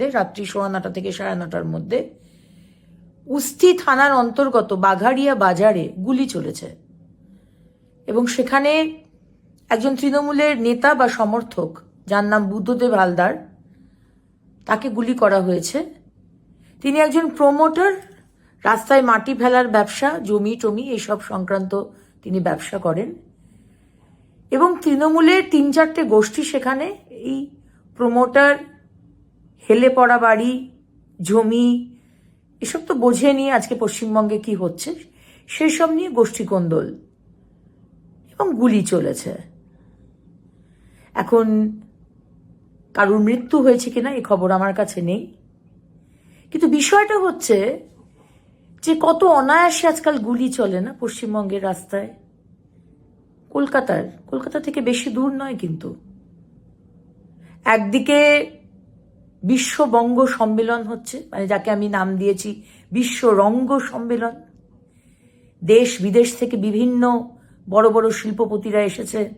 মধ্যে, রাত্রি সোয়া নটা থেকে সাড়ে নটার মধ্যে, উস্তি থানার অন্তর্গত বাঘাড়িয়া বাজারে গুলি চলেছে। এবং সেখানে একজন তৃণমূলের নেতা বা সমর্থক, যার নাম বুদ্ধদেব হালদার, তাকে গুলি করা হয়েছে। তিনি একজন প্রমোটার, রাস্তায় মাটি ফেলার ব্যবসা, জমি টমি এসব সংক্রান্ত তিনি ব্যবসা করেন। এবং তৃণমূলের তিন চারটে গোষ্ঠী সেখানে এই প্রমোটার হেলে পড়া বাড়ি, জমি, এসব তো বোঝে নিয়ে আজকে পশ্চিমবঙ্গে কি হচ্ছে। সেসব নিয়ে গোষ্ঠী কোন্দল এবং গুলি চলেছে। এখন কারোর মৃত্যু হয়েছে কিনা এই খবর আমার কাছে নেই। কিন্তু বিষয়টা হচ্ছে যে কত অনায়াসে আজকাল গুলি চলে না পশ্চিমবঙ্গের রাস্তায়। কলকাতার, কলকাতা থেকে বেশি দূর নয় কিন্তু। একদিকে বিশ্ব বঙ্গ সম্মেলন হচ্ছে মানে যাকে আমি নাম দিয়েছি বিশ্ব রঙ্গ সম্মেলন। দেশ বিদেশ থেকে বিভিন্ন বড় বড় শিল্পপতিরা এসেছে।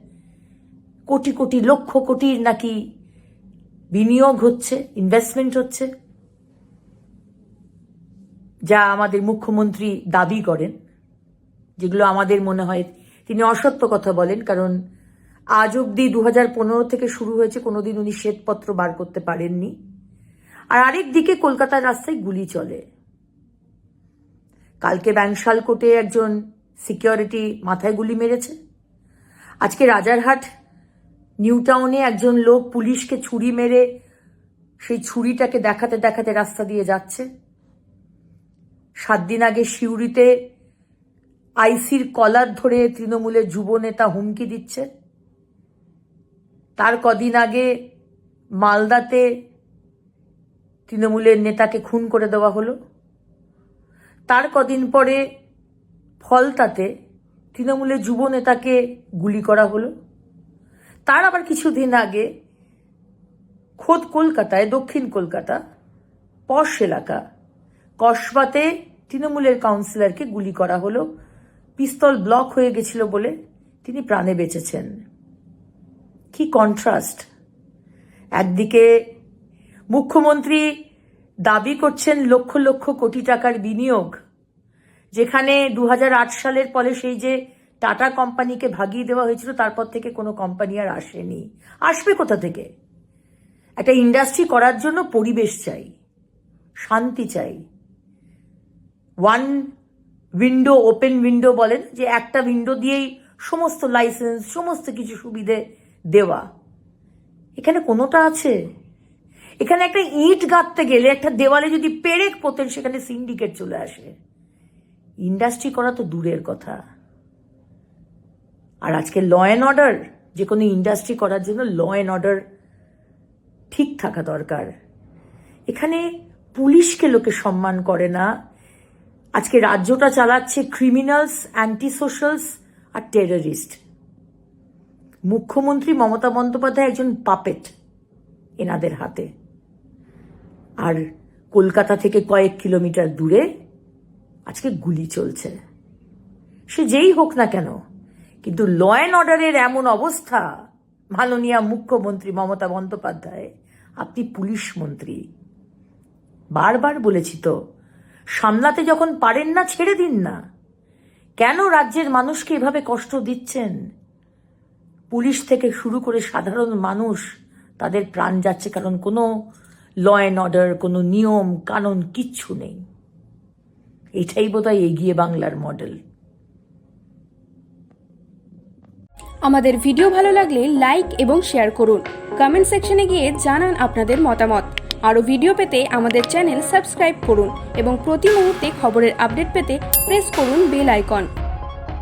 কোটি কোটি, লক্ষ কোটির নাকি বিনিয়োগ হচ্ছে ইনভেস্টমেন্ট হচ্ছে, যা আমাদের মুখ্যমন্ত্রী দাবি করেন, যেগুলো আমাদের মনে হয় তিনি অসত্য কথা বলেন, কারণ আজ অব্দি দু থেকে শুরু হয়েছে, কোনোদিন উনি শ্বেতপত্র বার করতে পারেননি। আর আরেক দিকে কলকাতার রাস্তায় গুলি চলে। কালকে ব্যাংশাল কোর্টে একজন সিকিউরিটি মাথায় গুলি মেরেছে। আজকে রাজারহাট, নিউ টাউনে একজন লোক পুলিশকে ছুরি মেরে সেই ছুরিটাকে দেখাতে দেখাতে রাস্তা দিয়ে যাচ্ছে। সাত দিন আগে সিউড়িতে আইসির কলার ধরে তৃণমূলের যুব নেতা হুমকি দিচ্ছে। তার কদিন আগে মালদাতে তৃণমূলের নেতাকে খুন করে দেওয়া হলো। তার কদিন পরে ফলতাতে তৃণমূলের যুব নেতাকে গুলি করা হলো। তার আবার কিছুদিন আগে খোদ কলকাতায়, দক্ষিণ কলকাতা, পশ এলাকা, কসবাতে তৃণমূলের কাউন্সিলরকে গুলি করা হলো। পিস্তল ব্লক হয়ে গেছিল বলে তিনি প্রাণে বেঁচেছেন। কি কন্ট্রাস্ট! একদিকে মুখ্যমন্ত্রী দাবি করছেন লক্ষ লক্ষ কোটি টাকার বিনিয়োগ, যেখানে দু হাজার আট সালের পরে সেই যে টাটা কোম্পানিকে ভাগিয়ে দেওয়া হয়েছিল, তারপর থেকে কোনো কোম্পানি আর আসেনি। আসবে কোথা থেকে? একটা ইন্ডাস্ট্রি করার জন্য পরিবেশ চাই, শান্তি চাই। ওয়ান উইন্ডো, ওপেন উইন্ডো বলেন, যে একটা উইন্ডো দিয়েই সমস্ত লাইসেন্স, সমস্ত কিছু সুবিধে দেওয়া। এখানে কোনোটা আছে? এখানে একটা ইট গাঁথতে গেলে একটা দেওয়ালে যদি পেরেক পোতেন, সেখানে সিন্ডিকেট চলে আসে। ইন্ডাস্ট্রি করা তো দূরের কথা। আর আজকে ল অ্যান্ড অর্ডার, যে কোনো ইন্ডাস্ট্রি করার জন্য ল অ্যান্ড অর্ডার ঠিক থাকা দরকার। এখানে পুলিশকে লোকে সম্মান করে না। আজকে রাজ্যটা চালাচ্ছে ক্রিমিনালস অ্যান্টি সোশ্যালস আর টেররিস্ট মুখ্যমন্ত্রী মমতা বন্দ্যোপাধ্যায় একজন পাপেট এনাদের হাতে। আর কলকাতা থেকে কয়েক কিলোমিটার দূরে আজকে গুলি চলছে। সে যেই হোক না কেন, কিন্তু ল অ্যান্ড অর্ডারের এমন অবস্থা, মাননীয় মুখ্যমন্ত্রী মমতা বন্দ্যোপাধ্যায়, আপনি পুলিশ মন্ত্রী। বারবার বলেছি তো, সামলাতে যখন পারেন না, ছেড়ে দিন না। কেন রাজ্যের মানুষকে এভাবে কষ্ট দিচ্ছেন? পুলিশ থেকে শুরু করে সাধারণ মানুষ তাদের প্রাণ যাচ্ছে, কারণ কোনো ল অ্যান্ড অর্ডার কোনো নিয়ম, কানুন কিচ্ছু নেই। এটাই বোধহয় এগিয়ে বাংলার মডেল আমাদের ভিডিও ভালো লাগলে লাইক এবং শেয়ার করুন। কমেন্ট সেকশনে গিয়ে জানান আপনাদের মতামত। আরও ভিডিও পেতে আমাদের চ্যানেল সাবস্ক্রাইব করুন এবং প্রতি মুহূর্তে খবরের আপডেট পেতে প্রেস করুন বেল আইকন